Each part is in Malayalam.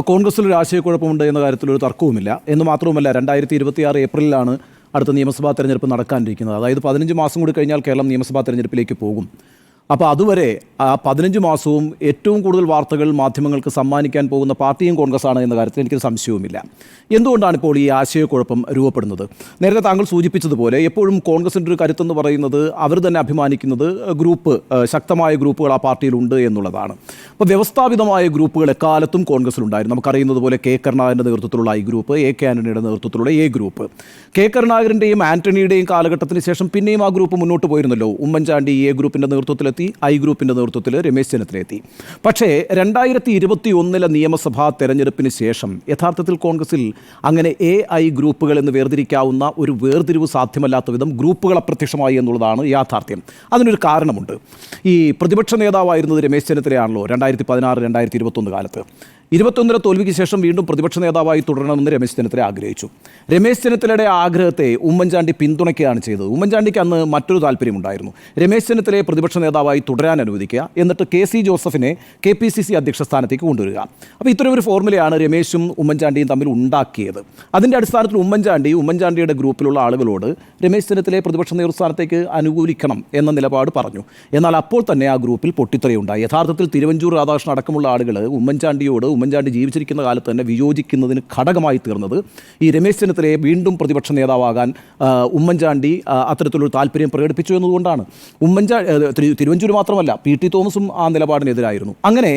കോൺഗ്രസിൽ ഒരു ആശയക്കുഴപ്പമുണ്ട് എന്ന കാര്യത്തിൽ ഒരു തർക്കവുമില്ല. എന്ന് മാത്രവുമല്ല രണ്ടായിരത്തി ഇരുപത്തിയാറ് ഏപ്രിലിലാണ് അടുത്ത നിയമസഭാ തെരഞ്ഞെടുപ്പ് നടക്കാനിരിക്കുന്നത്. അതായത് പതിനഞ്ച് മാസം കൂടി കഴിഞ്ഞാൽ കേരളം നിയമസഭാ തെരഞ്ഞെടുപ്പിലേക്ക് പോകും. അപ്പോൾ അതുവരെ ആ പതിനഞ്ച് മാസവും ഏറ്റവും കൂടുതൽ വാർത്തകൾ മാധ്യമങ്ങൾക്ക് സമ്മാനിക്കാൻ പോകുന്ന പാർട്ടിയും കോൺഗ്രസ്സാണ് എന്ന കാര്യത്തിൽ എനിക്ക് സംശയവുമില്ല. എന്തുകൊണ്ടാണ് ഇപ്പോൾ ഈ ആശയക്കുഴപ്പം രൂപപ്പെടുന്നത്? നേരത്തെ താങ്കൾ സൂചിപ്പിച്ചതുപോലെ എപ്പോഴും കോൺഗ്രസിന്റെ ഒരു കരുത്തെന്ന് പറയുന്നത് അവർ തന്നെ അഭിമാനിക്കുന്നത് ഗ്രൂപ്പ് ശക്തമായ ഗ്രൂപ്പുകൾ ആ പാർട്ടിയിലുണ്ട് എന്നുള്ളതാണ്. അപ്പോൾ വ്യവസ്ഥാപിതമായ ഗ്രൂപ്പുകൾ എക്കാലത്തും കോൺഗ്രസിലുണ്ടായിരുന്നു നമുക്കറിയുന്നത് പോലെ കെ കരുണാകരന്റെ നേതൃത്വത്തിലുള്ള ഐ ഗ്രൂപ്പ് എ കെ ആന്റണിയുടെ നേതൃത്വത്തിലുള്ള എ ഗ്രൂപ്പ്. കെ കരുണാകരന്റെയും ആന്റണിയുടെയും കാലഘട്ടത്തിന് ശേഷം പിന്നെയും ആ ഗ്രൂപ്പ് മുന്നോട്ട് പോയിരുന്നല്ലോ. ഉമ്മൻചാണ്ടി എ ഗ്രൂപ്പിന്റെ നേതൃത്വത്തിലെത്തി ഐ ഗ്രൂപ്പിന്റെ നേതൃത്വത്തിൽ രമേശ് ചെന്നിത്തലയെത്തി. പക്ഷേ രണ്ടായിരത്തി ഇരുപത്തി ഒന്നിലെ നിയമസഭാ തെരഞ്ഞെടുപ്പിന് ശേഷം യഥാർത്ഥത്തിൽ കോൺഗ്രസിൽ അങ്ങനെ എ ഐ ഗ്രൂപ്പുകൾ എന്ന് വേർതിരിക്കാവുന്ന ഒരു വേർതിരിവ് സാധ്യമല്ലാത്ത വിധം ഗ്രൂപ്പുകൾ അപ്രത്യക്ഷമായി എന്നുള്ളതാണ് യാഥാർത്ഥ്യം. അതിനൊരു കാരണമുണ്ട്. ഈ പ്രതിപക്ഷ നേതാവായിരുന്നത് രമേശ് ചെന്നിത്തലയാണല്ലോ രണ്ടായിരത്തി പതിനാറ് രണ്ടായിരത്തി ഇരുപത്തൊന്ന് കാലത്ത്. ഇരുപത്തൊന്നിലെ തോൽവിക്ക് ശേഷം വീണ്ടും പ്രതിപക്ഷ നേതാവായി തുടരണമെന്ന് രമേശ് ചെന്നിത്തല ആഗ്രഹിച്ചു. രമേശ് ചെന്നിത്തലയുടെ ആഗ്രഹത്തെ ഉമ്മൻചാണ്ടി പിന്തുണയ്ക്കുകയാണ് ചെയ്തത്. ഉമ്മൻചാണ്ടിക്ക് അന്ന് മറ്റൊരു താല്പര്യമുണ്ടായിരുന്നു. രമേശ് ചെന്നിത്തലയെ പ്രതിപക്ഷ നേതാവായി തുടരാൻ അനുവദിക്കുക. എന്നിട്ട് കെ സി ജോസഫിനെ കെ പി സി സി അധ്യക്ഷ സ്ഥാനത്തേക്ക് കൊണ്ടുവരിക. അപ്പോൾ ഇത്തരം ഒരു ഫോർമുലയാണ് രമേശും ഉമ്മൻചാണ്ടിയും തമ്മിൽ ഉണ്ടാക്കിയത്. അതിന്റെ അടിസ്ഥാനത്തിൽ ഉമ്മൻചാണ്ടി ഉമ്മൻചാണ്ടിയുടെ ഗ്രൂപ്പിലുള്ള ആളുകളോട് രമേശ് ചെന്നിത്തലയെ പ്രതിപക്ഷ നേതൃസ്ഥാനത്തേക്ക് അനുകൂലിക്കണം എന്ന നിലപാട് പറഞ്ഞു. എന്നാൽ അപ്പോൾ തന്നെ ആ ഗ്രൂപ്പിൽ പൊട്ടിത്തെറിയുണ്ടായി. യഥാർത്ഥത്തിൽ തിരുവഞ്ചൂർ രാധാകൃഷ്ണൻ അടക്കമുള്ള ആളുകൾ ഉമ്മൻചാണ്ടിയോട് ഉമ്മൻചാണ്ടി ജീവിച്ചിരിക്കുന്ന കാലത്ത് തന്നെ വിയോജിക്കുന്നതിന് ഘടകമായി തീർന്നത്. ഈ രമേശ് ചെന്നിത്തലയെ വീണ്ടും പ്രതിപക്ഷ നേതാവാകാൻ ഉമ്മൻചാണ്ടി അത്തരത്തിലൊരു താല്പര്യം പ്രകടിപ്പിച്ചു എന്നതുകൊണ്ടാണ്. ഉമ്മൻചാണ്ടി തിരുവഞ്ചൂർ മാത്രമല്ല പി ടി തോമസും ആ നിലപാടിനെതിരായിരുന്നു. അങ്ങനെ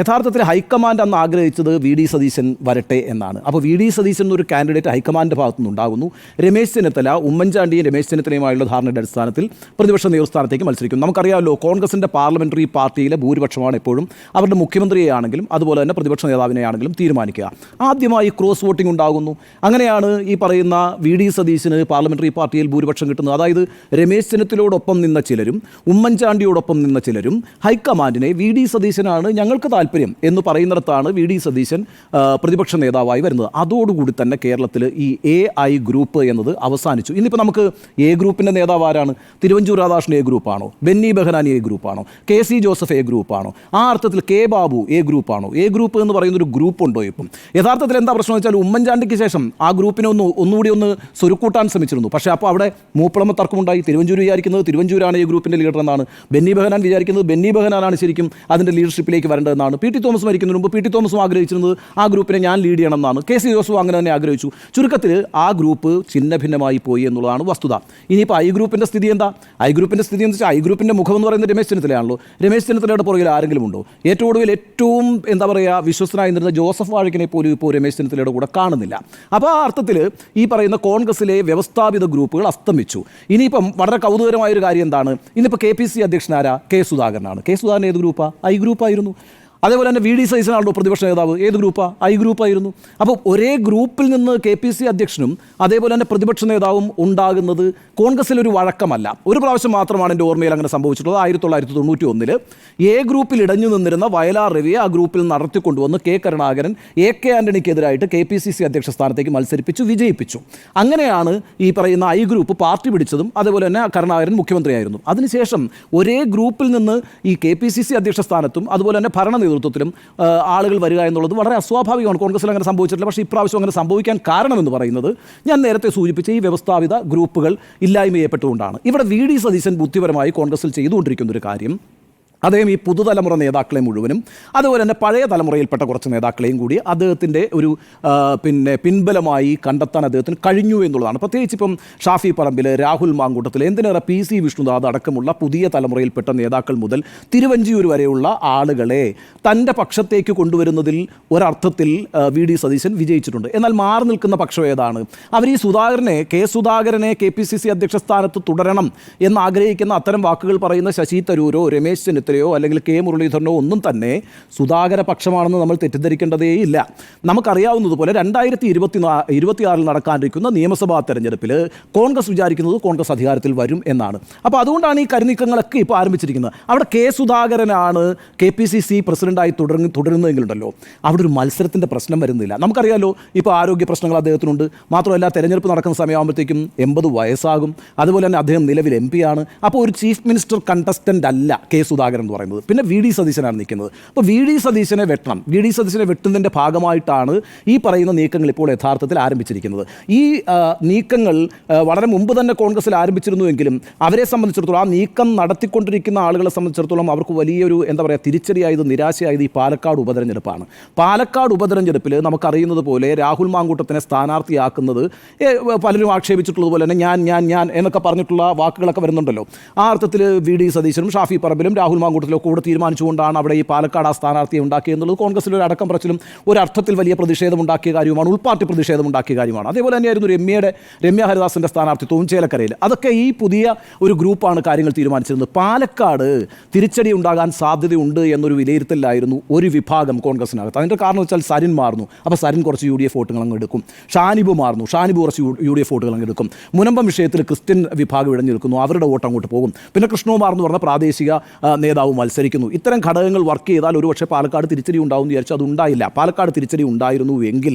യഥാർത്ഥത്തിൽ ഹൈക്കമാൻഡ് അന്ന് ആഗ്രഹിച്ചത് വി ഡി സതീശൻ വരട്ടെ എന്നാണ്. അപ്പോൾ വി ഡി സതീശൻ എന്നൊരു കാൻഡിഡേറ്റ് ഹൈക്കമാൻഡിന്റെ ഭാഗത്തു നിന്നുണ്ടാകുന്നു. രമേശ് ചെന്നിത്തല ഉമ്മൻചാണ്ടിയും രമേശ് ചെന്നിത്തലയുമായുള്ള ധാരണയുടെ അടിസ്ഥാനത്തിൽ പ്രതിപക്ഷ നേതൃസ്ഥാനത്തേക്ക് മത്സരിക്കും നമുക്കറിയാമല്ലോ കോൺഗ്രസിന്റെ പാർലമെന്ററി പാർട്ടിയിലെ ഭൂരിപക്ഷമാണ് എപ്പോഴും അവരുടെ മുഖ്യമന്ത്രിയാണെങ്കിലും അതുപോലെ തന്നെ പ്രതിപക്ഷ നേതാവിനെയാണെങ്കിലും തീരുമാനിക്കുക. ആദ്യമായി ക്രോസ് വോട്ടിംഗ് ഉണ്ടാകുന്നു. അങ്ങനെയാണ് ഈ പറയുന്ന വി ഡി സതീശന് പാർലമെന്ററി പാർട്ടിയിൽ ഭൂരിപക്ഷം കിട്ടുന്നത്. അതായത് രമേശ് ചെന്നിത്തലയോടൊപ്പം നിന്ന ചിലരും ഉമ്മൻചാണ്ടിയോടൊപ്പം നിന്ന ചിലരും ഹൈക്കമാൻഡിനെ വി ഡി സതീശനാണ് ഞങ്ങൾക്ക് താല്പര്യം എന്ന് പറയുന്നിടത്താണ് വി ഡി സതീശൻ പ്രതിപക്ഷ നേതാവായി വരുന്നത്. അതോടുകൂടി തന്നെ കേരളത്തിൽ ഈ എ ഐ ഗ്രൂപ്പ് എന്നത് അവസാനിച്ചു. ഇന്നിപ്പോൾ നമുക്ക് എ ഗ്രൂപ്പിന്റെ നേതാവ് ആരാണ് തിരുവഞ്ചൂർ രാധാകൃഷ്ണൻ എ ഗ്രൂപ്പാണോ? ബെന്നി ബെഹനാനി എ ഗ്രൂപ്പാണോ? കെ സി ജോസഫ് എ ഗ്രൂപ്പാണോ? ആ അർത്ഥത്തിൽ കെ ബാബു എ ഗ്രൂപ്പാണോ? എ ഗ്രൂപ്പ് എന്ന് പറയുന്ന ഒരു ഗ്രൂപ്പ് ഉണ്ടോ ഇപ്പം? യഥാർത്ഥത്തിൽ എന്താ പ്രശ്നം വെച്ചാൽ ഉമ്മൻചാണ്ടിക്ക് ശേഷം ആ ഗ്രൂപ്പിനെ ഒന്ന് ഒന്നുകൂടി ഒന്ന് സ്വരുക്കൂട്ടാൻ ശ്രമിച്ചിരുന്നു. പക്ഷേ അപ്പോൾ അവിടെ മൂപ്പളമ തർക്കമുണ്ടായി. തിരുവഞ്ചൂർ വിചാരിക്കുന്നത് തിരുവഞ്ചൂരാണ് ഈ ഗ്രൂപ്പിന്റെ ലീഡർ എന്നാണ്. ബെന്നി ബെഹനാൻ വിചാരിക്കുന്നത് ബെന്നി ബെഹനാനാണ് ശരിക്കും അതിന്റെ ലീഡർഷിപ്പിലേക്ക് വരേണ്ടതെന്നാണ്. പി ടി തോമസ് മരിക്കുന്നതിന് മുമ്പ് പി ടി തോമസും ആഗ്രഹിച്ചിരുന്നത് ആ ഗ്രൂപ്പിനെ ഞാൻ ലീഡ് ചെയ്യണം എന്നാണ് കെ സി ജോസഫ് അങ്ങനെ തന്നെ ആഗ്രഹിച്ചു. ചുരുക്കത്തിൽ ആ ഗ്രൂപ്പ് ഛിന്നഭിന്നമായി പോയി എന്നുള്ളതാണ് വസ്തുത. ഇനിയിപ്പോൾ ഐ ഗ്രൂപ്പിന്റെ സ്ഥിതി എന്താ? ഐ ഗ്രൂപ്പിന്റെ സ്ഥിതി എന്ന് വെച്ചാൽ ഐ ഗ്രൂപ്പിന്റെ മുഖം എന്ന് പറയുന്നത് രമേശ് ചെന്നിത്തലയാണല്ലോ. രമേശ് ചെന്നിത്തലയുടെ പുറകിൽ ആരെങ്കിലും ഉണ്ടോ? ഏറ്റവും ഒടുവിൽ ഏറ്റവും എന്താ പറയുക വിശ്വസ്തനായി നിന്നിരുന്ന ജോസഫ് വാഴക്കിനെ പോലും ഇപ്പോൾ രമേശ് ചെന്നിത്തലയുടെ കൂടെ കാണുന്നില്ല. അപ്പോൾ ആ അർത്ഥത്തിൽ ഈ പറയുന്ന കോൺഗ്രസിലെ വ്യവസ്ഥാപിത ഗ്രൂപ്പുകൾ അസ്തമിച്ചു. ഇനിയിപ്പം വളരെ കൗതുകരമായ ഒരു കാര്യം എന്താണ്? ഇന്നിപ്പോൾ കെ പി സി അധ്യക്ഷനാരാ കെ സുധാകരനാണ്. കെ സുധാകരൻ ഏത് ഗ്രൂപ്പാണ് ഐ ഗ്രൂപ്പായിരുന്നു. അതേപോലെ തന്നെ വി ഡി സൈസനാണല്ലോ പ്രതിപക്ഷ നേതാവ്. ഏത് ഗ്രൂപ്പാണ് ഐ ഗ്രൂപ്പായിരുന്നു അപ്പോൾ ഒരേ ഗ്രൂപ്പിൽ നിന്ന് കെ പി സി അധ്യക്ഷനും അതേപോലെ തന്നെ പ്രതിപക്ഷ നേതാവും ഉണ്ടാകുന്നത് കോൺഗ്രസിലൊരു വഴക്കമല്ല. ഒരു പ്രാവശ്യം മാത്രമാണ് എന്റെ ഓർമ്മയിൽ അങ്ങനെ സംഭവിച്ചിട്ടുള്ളത്. ആയിരത്തി തൊള്ളായിരത്തി തൊണ്ണൂറ്റി ഒന്നിൽ എ ഗ്രൂപ്പിൽ ഇടഞ്ഞു നിന്നിരുന്ന വയലാർ രവിയെ ആ ഗ്രൂപ്പിൽ നടത്തിക്കൊണ്ടുവന്ന് കെ കരുണാകരൻ എ കെ ആന്റണിക്കെതിരായിട്ട് കെ പി സി സി അധ്യക്ഷ സ്ഥാനത്തേക്ക് മത്സരിപ്പിച്ചു വിജയിപ്പിച്ചു. അങ്ങനെയാണ് ഈ പറയുന്ന ഐ ഗ്രൂപ്പ് പാർട്ടി പിടിച്ചതും അതേപോലെ തന്നെ കരുണാകരൻ മുഖ്യമന്ത്രിയായിരുന്നു. അതിനുശേഷം ഒരേ ഗ്രൂപ്പിൽ നിന്ന് ഈ കെ പി സി സി അധ്യക്ഷ സ്ഥാനത്തും അതുപോലെ തന്നെ ഭരണ നേതൃത്വത്തിലും ആളുകൾ വരിക എന്നുള്ളത് വളരെ അസ്വാഭാവികമാണ്. കോൺഗ്രസ്സിൽ അങ്ങനെ സംഭവിച്ചിട്ടില്ല. പക്ഷേ ഇപ്രാവശ്യം അങ്ങനെ സംഭവിക്കാൻ കാരണമെന്ന് പറയുന്നത് ഞാൻ നേരത്തെ സൂചിപ്പിച്ച ഈ വ്യവസ്ഥാപിത ഗ്രൂപ്പുകൾ ഇല്ലായ്മ ചെയ്യപ്പെട്ടുകൊണ്ടാണ്. ഇവിടെ വി ഡി സതീശൻ ബുദ്ധിപരമായി കോൺഗ്രസിൽ ചെയ്തുകൊണ്ടിരിക്കുന്ന ഒരു കാര്യം അദ്ദേഹം ഈ പുതുതലമുറ നേതാക്കളെ മുഴുവനും അതുപോലെ തന്നെ പഴയ തലമുറയിൽപ്പെട്ട കുറച്ച് നേതാക്കളെയും കൂടി അദ്ദേഹത്തിന്റെ ഒരു പിന്നെ പിൻബലമായി കണ്ടെത്താൻ അദ്ദേഹത്തിന് കഴിഞ്ഞു എന്നുള്ളതാണ്. പ്രത്യേകിച്ച് ഇപ്പം ഷാഫി പറമ്പിൽ രാഹുൽ മാങ്കൂട്ടത്തിൽ എന്തിനേറെ പി സി വിഷ്ണുനാഥ് അടക്കമുള്ള പുതിയ തലമുറയിൽപ്പെട്ട നേതാക്കൾ മുതൽ തിരുവഞ്ചിയൂർ വരെയുള്ള ആളുകളെ തന്റെ പക്ഷത്തേക്ക് കൊണ്ടുവരുന്നതിൽ ഒരർത്ഥത്തിൽ വി ഡി സതീശൻ വിജയിച്ചിട്ടുണ്ട്. എന്നാൽ മാറി നിൽക്കുന്ന പക്ഷം ഏതാണ്? അവർ ഈ സുധാകരനെ കെ സുധാകരനെ കെ പി സി സി അധ്യക്ഷ സ്ഥാനത്ത് തുടരണം എന്നാഗ്രഹിക്കുന്ന അത്തരം വാക്കുകൾ പറയുന്ന ശശി തരൂരോ രമേശ് ചെന്നിത്തലയോ അല്ലെങ്കിൽ കെ മുരളീധരനോ ഒന്നും തന്നെ സുധാകര പക്ഷമാണെന്ന് നമ്മൾ തെറ്റിദ്ധരിക്കേണ്ടതേയില്ല. നമുക്കറിയാവുന്നതുപോലെ രണ്ടായിരത്തി ഇരുപത്തി ഇരുപത്തിയാറിൽ നടക്കാനിരിക്കുന്ന നിയമസഭാ തെരഞ്ഞെടുപ്പിൽ കോൺഗ്രസ് വിചാരിക്കുന്നത് കോൺഗ്രസ് അധികാരത്തിൽ വരും എന്നാണ്. അപ്പോൾ അതുകൊണ്ടാണ് ഈ കരുനീക്കങ്ങളൊക്കെ ഇപ്പോൾ ആരംഭിച്ചിരിക്കുന്നത്. അവിടെ കെ സുധാകരനാണ് കെ പി സി സി പ്രസിഡന്റായി തുടർന്ന് തുടരുന്നതെങ്കിലുണ്ടല്ലോ. അവിടെ ഒരു മത്സരത്തിന്റെ പ്രശ്നം വരുന്നില്ല. നമുക്കറിയാലോ ഇപ്പോൾ ആരോഗ്യ പ്രശ്നങ്ങൾ അദ്ദേഹത്തിനുണ്ട്. മാത്രമല്ല തെരഞ്ഞെടുപ്പ് നടക്കുന്ന സമയമാകുമ്പോഴത്തേക്കും എൺപത് വയസ്സാകും. അതുപോലെ തന്നെ അദ്ദേഹം നിലവിൽ എം ആണ്. അപ്പോൾ ഒരു ചീഫ് മിനിസ്റ്റർ കണ്ടസ്റ്റന്റ് അല്ല കെ സുധാകരൻ. സുധാകരൻ എന്ന് പറയുന്നത്. പിന്നെ വി ഡി സതീശനാണ് നിൽക്കുന്നത്. അപ്പോൾ വി ഡി സതീശനെ വെട്ടണം. വി ഡി സതീശനെ വെട്ടുന്നതിന്റെ ഭാഗമായിട്ടാണ് ഈ പറയുന്ന നീക്കങ്ങൾ ഇപ്പോൾ യഥാർത്ഥത്തിൽ ആരംഭിച്ചിരിക്കുന്നത്. ഈ നീക്കങ്ങൾ വളരെ മുമ്പ് തന്നെ കോൺഗ്രസിൽ ആരംഭിച്ചിരുന്നുവെങ്കിലും അവരെ സംബന്ധിച്ചിടത്തോളം ആ നീക്കം നടത്തിക്കൊണ്ടിരിക്കുന്ന ആളുകളെ സംബന്ധിച്ചിടത്തോളം അവർക്ക് വലിയൊരു എന്താ പറയുക തിരിച്ചടിയായത് നിരാശയായത് ഈ പാലക്കാട് ഉപതെരഞ്ഞെടുപ്പാണ്. പാലക്കാട് ഉപതെരഞ്ഞെടുപ്പിൽ നമുക്കറിയുന്നത് പോലെ രാഹുൽ മാങ്കൂട്ടത്തിനെ സ്ഥാനാർത്ഥിയാക്കുന്നത് പലരും ആക്ഷേപിച്ചിട്ടുള്ളത് പോലെ തന്നെ ഞാൻ ഞാൻ ഞാൻ എന്നൊക്കെ പറഞ്ഞിട്ടുള്ള വാക്കുകളൊക്കെ വരുന്നുണ്ടല്ലോ. ആ അർത്ഥത്തിൽ വി ഡി സതീശനും ഷാഫി പറമ്പിലും രാഹുൽ മാങ്കൂട്ടത്തിലും കൂടെ തീരുമാനിച്ചുകൊണ്ടാണ് അവിടെ ഈ പാലക്കാട് ആ സ്ഥാനാർത്ഥിയെ ഉണ്ടാക്കിയത് എന്നുള്ളത്. കോൺഗ്രസിൽ ഒരു അടക്കം പ്രച്ചിലും ഒരു അർത്ഥത്തിൽ വലിയ പ്രതിഷേധം ഉണ്ടാക്കിയ കാര്യമാണ് ഉൾപാർട്ടി പ്രതിഷേധം ഉണ്ടാക്കിയ കാര്യമാണ് അതേപോലെ തന്നെയായിരുന്നു രമ്യയുടെ രമ്യ ഹരിദാസിന്റെ സ്ഥാനാർത്ഥിത്വവും ചേലക്കരയിൽ അതൊക്കെ ഈ പുതിയ ഒരു ഗ്രൂപ്പാണ് കാര്യങ്ങൾ തീരുമാനിച്ചിരുന്നത്. പാലക്കാട് തിരിച്ചടി ഉണ്ടാകാൻ സാധ്യതയുണ്ട് എന്നൊരു വിലയിരുത്തലായിരുന്നു ഒരു വിഭാഗം കോൺഗ്രസിനകത്ത്. അതിന്റെ കാരണം വെച്ചാൽ സരിൻ മാറുന്നു. അപ്പോൾ സരിൻ കുറച്ച് യു ഡി എഫ് വോട്ടുകൾ അങ്ങ് എടുക്കും. ഷാനിബു മാറുന്നു. ഷാനിബു കുറച്ച് യു- ഡി എഫ് വോട്ടുകൾ അങ്ങ് എടുക്കും. മുനമ്പം വിഷയത്തിൽ ക്രിസ്ത്യൻ വിഭാഗം ഇഴഞ്ഞു നിൽക്കുന്നു. അവരുടെ വോട്ട് അങ്ങോട്ട് പോകും. പിന്നെ കൃഷ്ണകുമാർ എന്ന് പറഞ്ഞ പ്രാദേശിക ആ, നേതാവ് മത്സരിക്കുന്നു. ഇത്തരം ഘടകങ്ങൾ വർക്ക് ചെയ്താൽ ഒരുപക്ഷെ പാലക്കാട് തിരിച്ചടി ഉണ്ടാവും എന്ന് വിചാരിച്ചു. അത് ഉണ്ടായില്ല പാലക്കാട് തിരിച്ചടി ഉണ്ടായിരുന്നു എങ്കിൽ.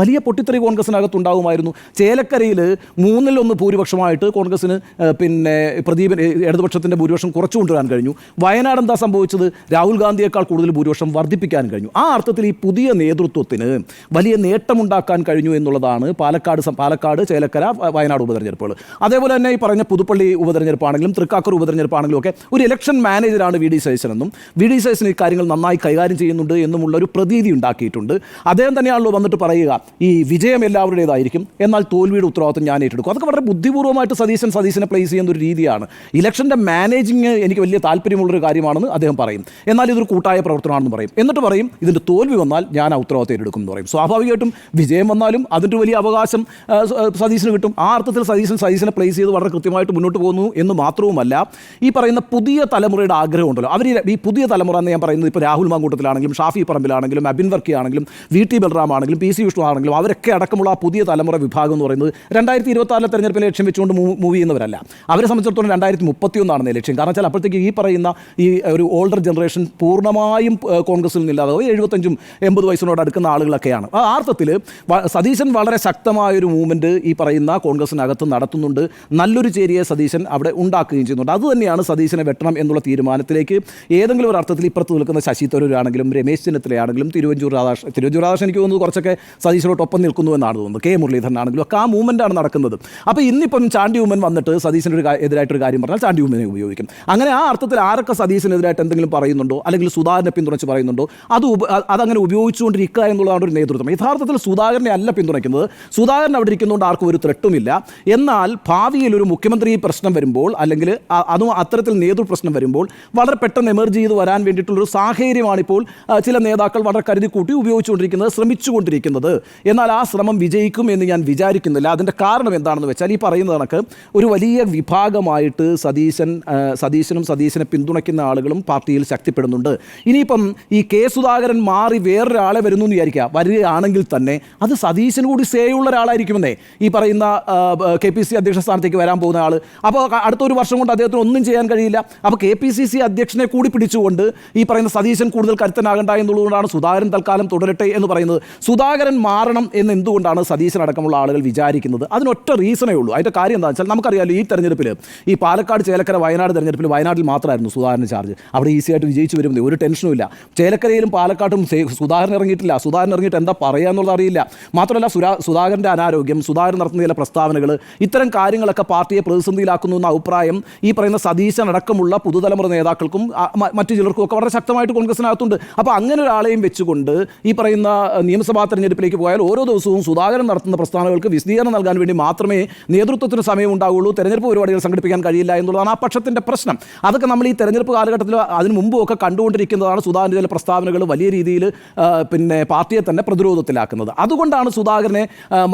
വലിയ പൊട്ടിത്തെറി കോൺഗ്രസിനകത്ത് ഉണ്ടാകുമായിരുന്നു ചേലക്കരയിൽ മൂന്നിലൊന്ന് ഭൂരിപക്ഷമായിട്ട് കോൺഗ്രസിന് പിന്നെ പ്രദീപൻ ഇടതുപക്ഷത്തിന്റെ ഭൂരിപക്ഷം കുറച്ചു കൊണ്ടുവരാൻ കഴിഞ്ഞു. വയനാട് എന്താ സംഭവിച്ചത്? രാഹുൽ ഗാന്ധിയേക്കാൾ കൂടുതൽ ഭൂരിപക്ഷം വർദ്ധിപ്പിക്കാൻ കഴിഞ്ഞു. ആ അർത്ഥത്തിൽ ഈ പുതിയ നേതൃത്വത്തിന് വലിയ നേട്ടമുണ്ടാക്കാൻ കഴിഞ്ഞു എന്നുള്ളതാണ് പാലക്കാട് പാലക്കാട് ചേലക്കര വയനാട് ഉപതെരഞ്ഞെടുപ്പുകൾ. അതേപോലെ തന്നെ ഈ പറഞ്ഞ പുതുപ്പള്ളി ഉപതെരഞ്ഞെടുപ്പാണെങ്കിലും തൃക്കാക്കർ ഉപതെരഞ്ഞെടുപ്പാണെങ്കിലും ഒക്കെ ഒരു ഇലക്ഷൻ മാനേജറാണ് വി ഡി സതീശനെന്നും വി ഡി സതീശൻ ഈ കാര്യങ്ങൾ നന്നായി കൈകാര്യം ചെയ്യുന്നുണ്ട് എന്നുമുള്ള ഒരു പ്രതീതി ഉണ്ടാക്കിയിട്ടുണ്ട്. അദ്ദേഹം തന്നെയാണല്ലോ വന്നിട്ട് പറയുക ഈ വിജയം എല്ലാവരുടേതായിരിക്കും. എന്നാൽ തോൽവിയുടെ ഉത്തരവാദിത്വം ഞാൻ ഏറ്റെടുക്കും. അതൊക്കെ വളരെ ബുദ്ധിപൂർവമായിട്ട് സതീശൻ സതീശനെ പ്ലേസ് ചെയ്യുന്ന ഒരു രീതിയാണ്. ഇലക്ഷന്റെ മാനേജിങ് എനിക്ക് വലിയ താല്പര്യമുള്ളൊരു കാര്യമാണെന്ന് അദ്ദേഹം പറയും. എന്നാൽ ഇതൊരു കൂട്ടായ പ്രവർത്തനമാണെന്ന് പറയും. എന്നിട്ട് പറയും ഇതിന്റെ തോൽവി വന്നാൽ ഞാൻ ആ ഉത്തരവാദിത്വം ഏറ്റെടുക്കും എന്ന് പറയും. സ്വാഭാവികമായിട്ടും വിജയം വന്നാലും അതിന്റെ വലിയ അവകാശം സതീശന് കിട്ടും. ആ അർത്ഥത്തിൽ സതീശൻ സതീശനെ പ്ലേസ് ചെയ്ത് വളരെ കൃത്യമായിട്ട് മുന്നോട്ട് പോകുന്നു എന്ന് മാത്രവുമല്ല ഈ പറയുന്ന പുതിയ തലമുറയുടെ ആഗ്രഹം ഉണ്ടല്ലോ. അവർ ഈ പുതിയ തലമുറ എന്ന് ഞാൻ പറയുന്നത് ഇപ്പോൾ രാഹുൽ മാങ്കൂട്ടത്തിലാണെങ്കിലും ഷാഫി പറമ്പിലാണെങ്കിലും അബിൻ വർക്കി ആണെങ്കിലും വി ടി ബൽറാം ആണെങ്കിലും പി സി വിഷ്ണു ആണെങ്കിലും അവരൊക്കെ അടക്കമുള്ള ആ പുതിയ തലമുറ വിഭാഗം എന്ന് പറയുന്നത് രണ്ടായിരത്തി ഇരുപത്തി ആറിലെ തെരഞ്ഞെടുപ്പിനെ ലക്ഷ്യം വെച്ചുകൊണ്ട് മൂവ് ചെയ്യുന്നവരല്ല. അവരെ സംബന്ധിച്ചിടത്തോളം രണ്ടായിരത്തി മുപ്പത്തി ഒന്നാണ് ലക്ഷ്യം. കാരണം വെച്ചാൽ അപ്പോഴത്തേക്ക് ഈ പറയുന്ന ഈ ഒരു ഓൾഡർ ജനറേഷൻ പൂർണമായും കോൺഗ്രസിൽ നിന്നില്ലാതെ എഴുപത്തഞ്ചും എൺപത് വയസ്സിനോട് അടുക്കുന്ന ആളുകളൊക്കെയാണ്. ആ അർത്ഥത്തിൽ സതീശൻ വളരെ ശക്തമായൊരു മൂവ്മെന്റ് ഈ പറയുന്ന കോൺഗ്രസിനകത്ത് നടത്തുന്നുണ്ട്. നല്ലൊരു ചേരിയെ സതീശൻ അവിടെ ഉണ്ടാക്കുകയും ചെയ്യുന്നുണ്ട്. അതുതന്നെയാണ് സതീശനെ വെട്ടണം എന്നുള്ള തീരുമാനത്തിലേക്ക് ഏതെങ്കിലും ഒരു അർത്ഥത്തിൽ ഇപ്പുറത്ത് നിൽക്കുന്ന ശശി തരൂരാണെങ്കിലും രമേശ് ചെന്നിത്തലയാണെങ്കിലും തിരുവഞ്ചൂർ രാധാകൃഷ്ണൻ തിരുവഞ്ചൂർ രാധാകൃഷ്ണൻ എനിക്ക് തോന്നുന്നു കുറച്ചൊക്കെ സതീശനോടൊപ്പം നിൽക്കുന്നു എന്നാണ് തോന്നുന്നത് കെ മുരളീധരൻ ആണെങ്കിലും ഒക്കെ ആ മൂവ്മെന്റാണ് നടക്കുന്നത്. അപ്പോൾ ഇന്നിപ്പം ചാണ്ടി ഉമ്മൻ വന്നിട്ട് സതീശന്റെ ഒരു എതിരായിട്ടൊരു കാര്യം പറഞ്ഞാൽ ചാണ്ടി ഉമ്മനെ ഉപയോഗിക്കും. അങ്ങനെ ആ അർത്ഥത്തിൽ ആരൊക്കെ സതീശനെതിരായിട്ട് എന്തെങ്കിലും പറയുന്നുണ്ടോ? അല്ലെങ്കിൽ സുധാകരനെ പിന്തുണച്ച് പറയുന്നുണ്ടോ? അത് അതങ്ങനെ ഉപയോഗിച്ചുകൊണ്ടിരിക്കുക എന്നുള്ളതാണ് ഒരു നേതൃത്വം. യഥാർത്ഥത്തിൽ സുധാകരനെ അല്ല പിന്തുണയ്ക്കുന്നത്. സുധാകരൻ അവിടെ ഇരിക്കുന്നതുകൊണ്ട് ആർക്കും ഒരു ത്രെട്ടുമില്ല. എന്നാൽ ഭാവിയിൽ ഒരു മുഖ്യമന്ത്രി പ്രശ്നം വരുമ്പോൾ അല്ലെങ്കിൽ അതും അത്തരത്തിൽ നേതൃ പ്രശ്നം വരുമ്പോൾ വളരെ പെട്ടെന്ന് എമർജ് ചെയ്ത് വരാൻ വേണ്ടിയിട്ടുള്ളൊരു സാഹചര്യമാണിപ്പോൾ ചില നേതാക്കൾ വളരെ കരുതി കൂട്ടി ഉപയോഗിച്ചുകൊണ്ടിരിക്കുന്നത് ശ്രമിച്ചുകൊണ്ടിരിക്കുന്നത്. എന്നാൽ ആ ശ്രമം വിജയിക്കും എന്ന് ഞാൻ വിചാരിക്കുന്നില്ല. അതിന്റെ കാരണം എന്താണെന്ന് വെച്ചാൽ ഈ പറയുന്ന കണക്ക് ഒരു വലിയ വിഭാഗമായിട്ട് സതീശൻ സതീശനും സതീശനെ പിന്തുണയ്ക്കുന്ന ആളുകളും പാർട്ടിയിൽ ശക്തിപ്പെടുന്നുണ്ട്. ഇനിയിപ്പം ഈ കെ സുധാകരൻ മാറി വേറൊരാളെ വരുന്നു എന്ന് വിചാരിക്കുക വരികയാണെങ്കിൽ തന്നെ അത് സതീശന് കൂടി സേയുള്ള ഒരാളായിരിക്കുമെന്നേ ഈ പറയുന്ന കെ പി സി അധ്യക്ഷ സ്ഥാനത്തേക്ക് വരാൻ പോകുന്ന ആൾ അപ്പോൾ അടുത്തൊരു വർഷം കൊണ്ട് അദ്ദേഹത്തിന് ഒന്നും ചെയ്യാൻ കഴിയില്ല. അപ്പോൾ കെ പി സി സി അധ്യക്ഷനെ കൂടി പിടിച്ചുകൊണ്ട് ഈ പറയുന്ന സതീശൻ കൂടുതൽ കരുത്തനാകണ്ട എന്നുള്ളതുകൊണ്ടാണ് സുധാകരൻ തൽക്കാലം തുടരട്ടെ എന്ന് പറയുന്നത്. സുധാകരൻ മാറണം എന്ന് എന്തുകൊണ്ടാണ് സതീശൻ അടക്കമുള്ള ആളുകൾ വിചാരിക്കുന്നത്? അതിനൊറ്റ റീസണേ ഉള്ളൂ. അതിന്റെ കാര്യം എന്താണെന്ന് വെച്ചാൽ നമുക്കറിയാമല്ലോ ഈ തെരഞ്ഞെടുപ്പിൽ ഈ പാലക്കാട് ചേലക്കര വയനാട് തെരഞ്ഞെടുപ്പിൽ വയനാട്ടിൽ മാത്രമായിരുന്നു സുധാകരൻ ചാർജ് അവിടെ ഈസി ആയിട്ട് വിജയിച്ചു വരുന്നത് ഒരു ടെൻഷനും ഇല്ല. ചേലക്കരയിലും പാലക്കാട്ടും സുധാകരൻ ഇറങ്ങിയിട്ടില്ല. സുധാകരൻ ഇറങ്ങിയിട്ട് എന്താ പറയുക എന്നുള്ളത് അറിയില്ല. മാത്രമല്ല സുരാ സുധാകരന്റെ അനാരോഗ്യം സുധാകരൻ നടത്തുന്ന ചില പ്രസ്താവനകൾ ഇത്തരം കാര്യങ്ങളൊക്കെ പാർട്ടിയെ പ്രതിസന്ധിയിലാക്കുന്നു എന്ന അഭിപ്രായം ഈ പറയുന്ന സതീശൻ അടക്കമുള്ള പുതുതലമുറ നേതാക്കൾക്കും മറ്റു ചിലർക്കും ഒക്കെ വളരെ ശക്തമായിട്ട് കോൺഗ്രസിനകത്തുണ്ട് അപ്പോൾ അങ്ങനെ ഒരാളെയും വെച്ചുകൊണ്ട് ഈ പറയുന്ന നിയമസഭാ തെരഞ്ഞെടുപ്പിലേക്ക് പോയാൽ ഓരോ ദിവസവും സുധാകരൻ നടത്തുന്ന പ്രസ്ഥാനങ്ങൾക്ക് വിശദീകരണം നൽകാൻ വേണ്ടി മാത്രമേ നേതൃത്വത്തിന് സമയം ഉണ്ടാവുള്ളൂ തെരഞ്ഞെടുപ്പ് പരിപാടികൾ സംഘടിപ്പിക്കാൻ കഴിയില്ല എന്നുള്ളതാണ് ആ പക്ഷത്തിന്റെ പ്രശ്നം. അതൊക്കെ നമ്മൾ ഈ തെരഞ്ഞെടുപ്പ് കാലഘട്ടത്തിൽ അതിന് മുമ്പും ഒക്കെ കണ്ടുകൊണ്ടിരിക്കുന്നതാണ് സുധാകരൻ ചില പ്രസ്താവനകൾ വലിയ രീതിയിൽ പിന്നെ പാർട്ടിയെ തന്നെ പ്രതിരോധത്തിലാക്കുന്നത്. അതുകൊണ്ടാണ് സുധാകരനെ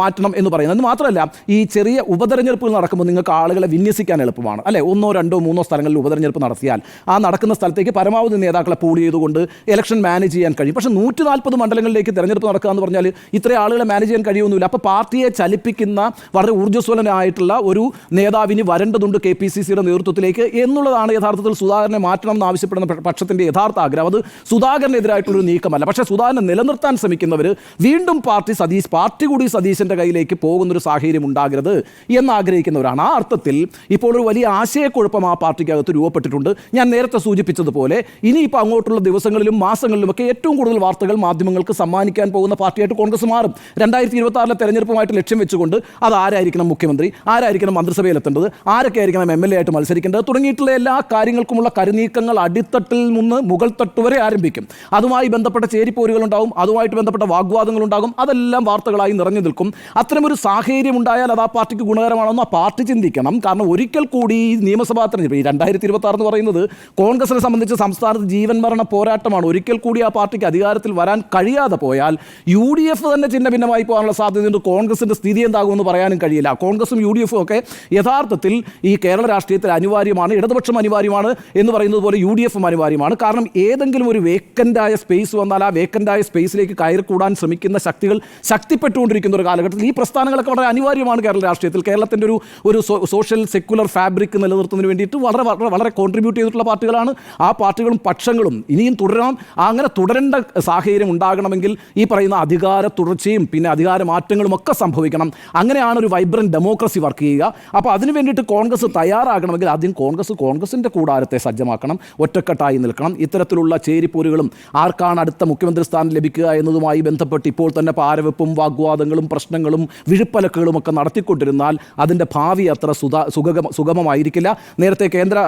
മാറ്റണം എന്ന് പറയുന്നത്. അത് മാത്രമല്ല ഈ ചെറിയ ഉപതെരഞ്ഞെടുപ്പുകൾ നടക്കുമ്പോൾ നിങ്ങൾക്ക് ആളുകളെ വിന്യസിക്കാൻ എളുപ്പമാണ്. അല്ലെ? ഒന്നോ രണ്ടോ മൂന്നോ സ്ഥലങ്ങളിൽ ഉപതെരഞ്ഞെടുപ്പ് നടത്തിയാൽ ആ നടക്കുന്ന സ്ഥലത്തേക്ക് പരമാവധി നേതാക്കളെ പൂൾ ചെയ്തുകൊണ്ട് ഇലക്ഷൻ മാനേജ് ചെയ്യാൻ കഴിയും. പക്ഷേ നൂറ്റി നാൽപ്പത് മണ്ഡലങ്ങളിലേക്ക് തിരഞ്ഞെടുപ്പ് നടക്കുക എന്ന് പറഞ്ഞാൽ ഇത്രയും ആളുകളെ മാനേജ് ചെയ്യാൻ കഴിയുമൊന്നുമില്ല അപ്പോൾ പാർട്ടിയെ ചലിപ്പിക്കുന്ന വളരെ ഊർജസ്വലനായിട്ടുള്ള ഒരു നേതാവിന് വരേണ്ടതുണ്ട് കെ പി സി സിയുടെ നേതൃത്വത്തിലേക്ക് എന്നുള്ളതാണ് യഥാർത്ഥത്തിൽ സുധാകരനെ മാറ്റണം എന്ന് ആവശ്യപ്പെടുന്ന പക്ഷത്തിന്റെ യഥാർത്ഥ ആഗ്രഹം. അത് സുധാകരനെതിരായിട്ടുള്ളൊരു നീക്കമല്ല. പക്ഷേ സുധാകരനെ നിലനിർത്താൻ ശ്രമിക്കുന്നവർ വീണ്ടും പാർട്ടി സതീഷ് പാർട്ടി കൂടി സതീശന്റെ കയ്യിലേക്ക് പോകുന്നൊരു സാഹചര്യം ഉണ്ടാകരുത് എന്ന് ആഗ്രഹിക്കുന്നവരാണ് ആ അർത്ഥത്തിൽ ഇപ്പോൾ ഒരു വലിയ ആശയക്കുഴപ്പം ആ പാർട്ടിക്കകത്ത് രൂപപ്പെട്ടിട്ടുണ്ട്. ഞാൻ നേരത്തെ നേരത്തെ സൂചിപ്പിച്ചതുപോലെ ഇനിയിപ്പോൾ അങ്ങോട്ടുള്ള ദിവസങ്ങളിലും മാസങ്ങളിലും ഒക്കെ ഏറ്റവും കൂടുതൽ വാർത്തകൾ മാധ്യമങ്ങൾക്ക് സമ്മാനിക്കാൻ പോകുന്ന പാർട്ടിയായിട്ട് കോൺഗ്രസ് മാറും. രണ്ടായിരത്തി ഇരുപത്തി ആറിലെ തെരഞ്ഞെടുപ്പുമായിട്ട് ലക്ഷ്യം വെച്ചുകൊണ്ട് അത് ആരായിരിക്കണം മുഖ്യമന്ത്രി? ആരായിരിക്കണം മന്ത്രിസഭയിലെത്തേണ്ടത്? ആരൊക്കെ ആയിരിക്കണം എം എൽ എ ആയിട്ട് മത്സരിക്കേണ്ടത്? തുടങ്ങിയിട്ടുള്ള എല്ലാ കാര്യങ്ങൾക്കുമുള്ള കരുനീക്കങ്ങൾ അടിത്തട്ടിൽ നിന്ന് മുകൾ തട്ട് വരെ ആരംഭിക്കും. അതുമായി ബന്ധപ്പെട്ട ചേരിപ്പോരുകളുണ്ടാവും അതുമായിട്ട് ബന്ധപ്പെട്ട വാഗ്വാദങ്ങളുണ്ടാകും അതെല്ലാം വാർത്തകളായി നിറഞ്ഞു നിൽക്കും. അത്തരമൊരു സാഹചര്യം ഉണ്ടായാൽ അത് ആ പാർട്ടിക്ക് ഗുണകരമാണെന്ന് ആ പാർട്ടി ചിന്തിക്കണം. കാരണം ഒരിക്കൽ കൂടി ഈ നിയമസഭാ തെരഞ്ഞെടുപ്പ് ഈ രണ്ടായിരത്തി ഇരുപത്തി ആറ് എന്ന് പറയുന്നത് കോൺഗ്രസിനെ സംബന്ധിച്ച് സംസ്ഥാനത്ത് ജീവൻ മരണ പോരാട്ടമാണ്. ഒരിക്കൽ കൂടി ആ പാർട്ടിക്ക് അധികാരത്തിൽ വരാൻ കഴിയാതെ പോയാൽ യു ഡി എഫ് തന്നെ ചിഹ്ന ഭിന്നമായി പോകാനുള്ള സാധ്യതയുണ്ട് കോൺഗ്രസിന്റെ സ്ഥിതി എന്താകുമെന്ന് പറയാനും കഴിയില്ല. കോൺഗ്രസും യു ഡി എഫും ഒക്കെ യഥാർത്ഥത്തിൽ ഈ കേരള രാഷ്ട്രീയത്തിൽ അനിവാര്യമാണ് ഇടതുപക്ഷം അനിവാര്യമാണ് എന്ന് പറയുന്നത് പോലെ യു ഡി എഫും അനിവാര്യമാണ്. കാരണം ഏതെങ്കിലും ഒരു വേക്കന്റായ സ്പേസ് വന്നാൽ ആ വേക്കന്റായ സ്പേസിലേക്ക് കയറി കൂടാൻ ശ്രമിക്കുന്ന ശക്തികൾ ശക്തിപ്പെട്ടുകൊണ്ടിരിക്കുന്ന ഒരു കാലഘട്ടത്തിൽ ഈ പ്രസ്ഥാനങ്ങളൊക്കെ വളരെ അനിവാര്യമാണ് കേരള രാഷ്ട്രീയത്തിൽ. കേരളത്തിന്റെ ഒരു ഒരു സോഷ്യൽ സെക്യുലർ ഫാബ്രിക് നിലനിർത്തുന്നതിന് വേണ്ടിയിട്ട് വളരെ വളരെ കോൺട്രിബ്യൂട്ട് ചെയ്തിട്ടുള്ള പാർട്ടികളാണ്. ആ പാർട്ടികളും പക്ഷങ്ങളും ഇനിയും തുടരണം അങ്ങനെ തുടരേണ്ട സാഹചര്യം ഉണ്ടാകണമെങ്കിൽ ഈ പറയുന്ന അധികാര തുടർച്ചയും പിന്നെ അധികാര മാറ്റങ്ങളും ഒക്കെ സംഭവിക്കണം. അങ്ങനെയാണ് ഒരു വൈബ്രന്റ് ഡെമോക്രസി വർക്ക് ചെയ്യുക. അപ്പോൾ അതിന് വേണ്ടിയിട്ട് കോൺഗ്രസ് തയ്യാറാകണമെങ്കിൽ ആദ്യം കോൺഗ്രസ് കോൺഗ്രസിന്റെ കൂടാരത്തെ സജ്ജമാക്കണം. ഒറ്റക്കെട്ടായി നിൽക്കണം. ഇത്തരത്തിലുള്ള ചേരിപ്പോരുകളും ആർക്കാണ് അടുത്ത മുഖ്യമന്ത്രി സ്ഥാനം ലഭിക്കുക എന്നതുമായി ബന്ധപ്പെട്ട് ഇപ്പോൾ തന്നെ പാരവെപ്പും വാഗ്വാദങ്ങളും പ്രശ്നങ്ങളും വിഴുപ്പലക്കുകളും ഒക്കെ നടത്തിക്കൊണ്ടിരുന്നാൽ അതിന്റെ ഭാവി അത്ര സുഗമ സുഗമമായിരിക്കില്ല. നേരത്തെ കേന്ദ്ര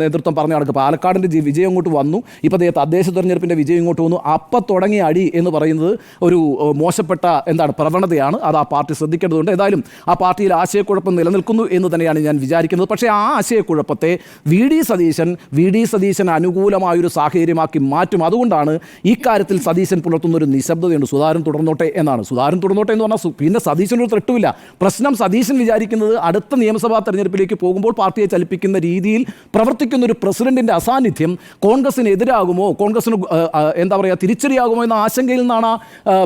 നേതൃത്വം പറഞ്ഞ കണക്ക് പാലക്കാടിന്റെ വിജയം ഇങ്ങോട്ട് വന്നു. ഇപ്പോൾ ദേ തദ്ദേശ തെരഞ്ഞെടുപ്പിന്റെ വിജയം ഇങ്ങോട്ട് വന്നു. അപ്പം തുടങ്ങിയ അടി എന്ന് പറയുന്നത് ഒരു മോശപ്പെട്ട എന്താണ് പ്രവണതയാണ്. അത് ആ പാർട്ടി ശ്രദ്ധിക്കേണ്ടതുണ്ട്. ഏതായാലും ആ പാർട്ടിയിൽ ആശയക്കുഴപ്പം നിലനിൽക്കുന്നു എന്ന് തന്നെയാണ് ഞാൻ വിചാരിക്കുന്നത്. പക്ഷേ ആ ആശയക്കുഴപ്പത്തെ V D Satheesan V D സതീശന് അനുകൂലമായൊരു സാഹചര്യമാക്കി മാറ്റും. അതുകൊണ്ടാണ് ഈ കാര്യത്തിൽ സതീശൻ പുലർത്തുന്ന ഒരു നിശബ്ദതയുണ്ട്. സുധാരൻ തുടർന്നോട്ടെ എന്നാണ്. സുധാരൻ തുടർന്നോട്ടെ എന്ന് പറഞ്ഞാൽ പിന്നെ സതീശനൊരു തെട്ടുമില്ല പ്രശ്നം സതീശൻ വിചാരിക്കുന്നത് അടുത്ത നിയമസഭാ തെരഞ്ഞെടുപ്പിലേക്ക് പോകുമ്പോൾ പാർട്ടിയെ ചലിപ്പിക്കുന്ന രീതിയിൽ പ്രവർത്തിക്കുന്ന ഒരു പ്രസിഡന്റിന്റെ അസാന്നിധ്യം കോൺഗ്രസിന് എതിരാകുമോ? കോൺഗ്രസിന് എന്താ പറയുക തിരിച്ചടിയാകുമോ എന്ന ആശങ്കയിൽ നിന്നാണ്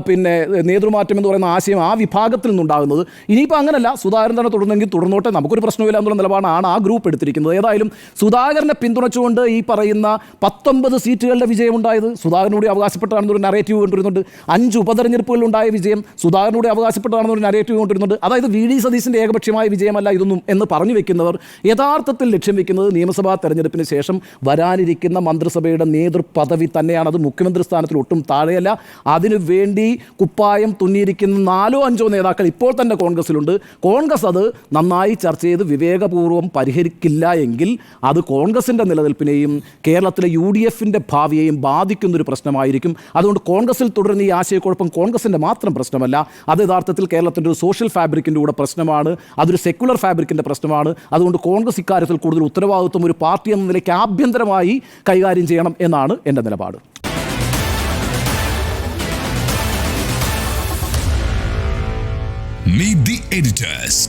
പിന്നെ നേതൃമാറ്റം എന്ന് പറയുന്ന ആശയം ആ വിഭാഗത്തിൽ നിന്നുണ്ടാകുന്നത്. ഇനിയിപ്പോൾ അങ്ങനല്ല സുധാകരൻ തന്നെ തുടർന്നെങ്കിൽ തുടർന്നോട്ടെ. നമുക്കൊരു പ്രശ്നമില്ല എന്നുള്ള നിലപാടാണ് ആ ഗ്രൂപ്പ് എടുത്തിരിക്കുന്നത്. ഏതായാലും സുധാകരനെ പിന്തുണച്ചുകൊണ്ട് ഈ പറയുന്ന പത്തൊമ്പത് സീറ്റുകളുടെ വിജയമുണ്ടായത് സുധാകരനോട് അവകാശപ്പെട്ടാണെന്നൊരു നറേറ്റീവ് കൊണ്ടുവരുന്നുണ്ട്. അഞ്ച് ഉപതെരഞ്ഞെടുപ്പുകളിലുണ്ടായ വിജയം സുധാകരനോട് അവകാശപ്പെട്ടാണെന്നൊരു നറേറ്റീവ് കൊണ്ടുവരുന്നുണ്ട്. അതായത് വി ഡി സതീശിന്റെ ഏകപക്ഷീയമായ വിജയമല്ല ഇതൊന്നും എന്ന് പറഞ്ഞു വെക്കുന്നവർ യഥാർത്ഥത്തിൽ ലക്ഷ്യം വെക്കുന്നത് നിയമസഭാ തെരഞ്ഞെടുപ്പിന് ശേഷം വരാനിരിക്കുന്ന മന്ത്രിസഭയുടെ നേതൃപദവി തന്നെയാണ് അത് മുഖ്യമന്ത്രി സ്ഥാനത്തിൽ ഒട്ടും താഴെയല്ല. അതിനുവേണ്ടി കുപ്പായം തുന്നിയിരിക്കുന്ന നാലോ അഞ്ചോ നേതാക്കൾ ഇപ്പോൾ തന്നെ കോൺഗ്രസിലുണ്ട്. കോൺഗ്രസ് അത് നന്നായി ചർച്ച ചെയ്ത് വിവേകപൂർവം പരിഹരിക്കില്ല എങ്കിൽ അത് കോൺഗ്രസിന്റെ നിലനിൽപ്പിനെയും കേരളത്തിലെ യു ഡി എഫിന്റെ ഭാവിയെയും ബാധിക്കുന്നൊരു പ്രശ്നമായിരിക്കും. അതുകൊണ്ട് കോൺഗ്രസിൽ തുടരുന്ന ഈ ആശയക്കുഴപ്പം കോൺഗ്രസിന്റെ മാത്രം പ്രശ്നമല്ല. അത് യഥാർത്ഥത്തിൽ കേരളത്തിന്റെ ഒരു സോഷ്യൽ ഫാബ്രിക്കിന്റെ കൂടെ പ്രശ്നമാണ്. അതൊരു സെക്യുലർ ഫാബ്രിക്കിന്റെ പ്രശ്നമാണ്. അതുകൊണ്ട് കോൺഗ്രസ് ഇക്കാര്യത്തിൽ കൂടുതൽ ഉത്തരവാദിത്വം ഒരു പാർട്ടി എന്ന നിലയ്ക്ക് ആഭ്യന്തരമായി കൈകാര്യം ചെയ്യണം എന്നാണ് എന്റെ നിലപാട് Meet the editors.